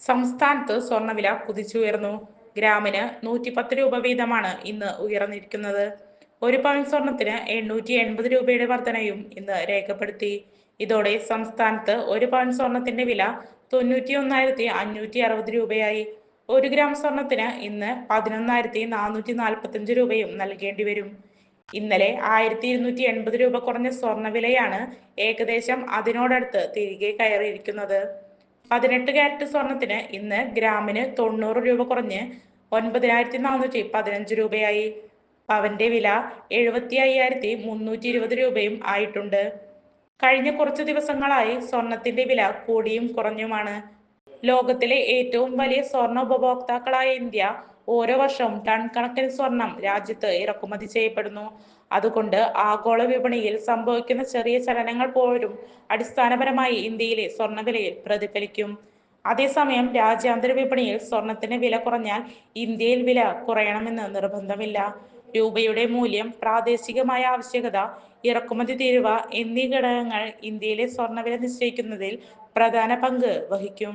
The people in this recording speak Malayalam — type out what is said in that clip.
സംസ്ഥാനത്ത് സ്വർണവില കുതിച്ചുയർന്നു. ഗ്രാമിന് നൂറ്റി പത്ത് രൂപ വീതമാണ് ഇന്ന് ഉയർന്നിരിക്കുന്നത്. ഒരു പവൻ സ്വർണത്തിന് എണ്ണൂറ്റി എൺപത് രൂപയുടെ വർധനയും ഇന്ന് രേഖപ്പെടുത്തി. ഇതോടെ സംസ്ഥാനത്ത് ഒരു പവൻ സ്വർണത്തിന്റെ വില തൊണ്ണൂറ്റി ഒന്നായിരത്തി അഞ്ഞൂറ്റി അറുപത് രൂപയായി. ഒരു ഗ്രാം സ്വർണത്തിന് ഇന്ന് പതിനൊന്നായിരത്തി നാനൂറ്റി നാൽപ്പത്തഞ്ച് രൂപയും നൽകേണ്ടി വരും. ഇന്നലെ ആയിരത്തി ഇരുന്നൂറ്റി എൺപത് രൂപ കുറഞ്ഞ സ്വർണവിലയാണ് ഏകദേശം അതിനോടടുത്ത് തിരികെ കയറിയിരിക്കുന്നത്. പതിനെട്ട് കാരറ്റ് സ്വർണത്തിന് ഇന്ന് ഗ്രാമിന് തൊണ്ണൂറ് രൂപ കുറഞ്ഞ് ഒൻപതിനായിരത്തി നാനൂറ്റി പതിനഞ്ച് രൂപയായി. പവന്റെ വില എഴുപത്തി അയ്യായിരത്തി മുന്നൂറ്റി ഇരുപത് രൂപയും ആയിട്ടുണ്ട്. കഴിഞ്ഞ കുറച്ചു ദിവസങ്ങളായി സ്വർണത്തിന്റെ വില കൂടിയും കുറഞ്ഞുമാണ്. ലോകത്തിലെ ഏറ്റവും വലിയ സ്വർണ ഉപഭോക്താക്കളായ ഇന്ത്യ ഓരോ വർഷവും ടൺ കണക്കിന് സ്വർണം രാജ്യത്ത് ഇറക്കുമതി ചെയ്യപ്പെടുന്നു. അതുകൊണ്ട് ആഗോള വിപണിയിൽ സംഭവിക്കുന്ന ചെറിയ ചലനങ്ങൾ പോലും അടിസ്ഥാനപരമായി ഇന്ത്യയിലെ സ്വർണവിലയിൽ പ്രതിഫലിക്കും. അതേസമയം രാജ്യാന്തര വിപണിയിൽ സ്വർണത്തിന് വില കുറഞ്ഞാൽ ഇന്ത്യയിൽ വില കുറയണമെന്ന് നിർബന്ധമില്ല. രൂപയുടെ മൂല്യം പ്രാദേശികമായ ആവശ്യകത ഇറക്കുമതി തീരുവ എന്നീ ഘടകങ്ങൾ ഇന്ത്യയിലെ സ്വർണവില നിശ്ചയിക്കുന്നതിൽ പ്രധാന പങ്ക് വഹിക്കും.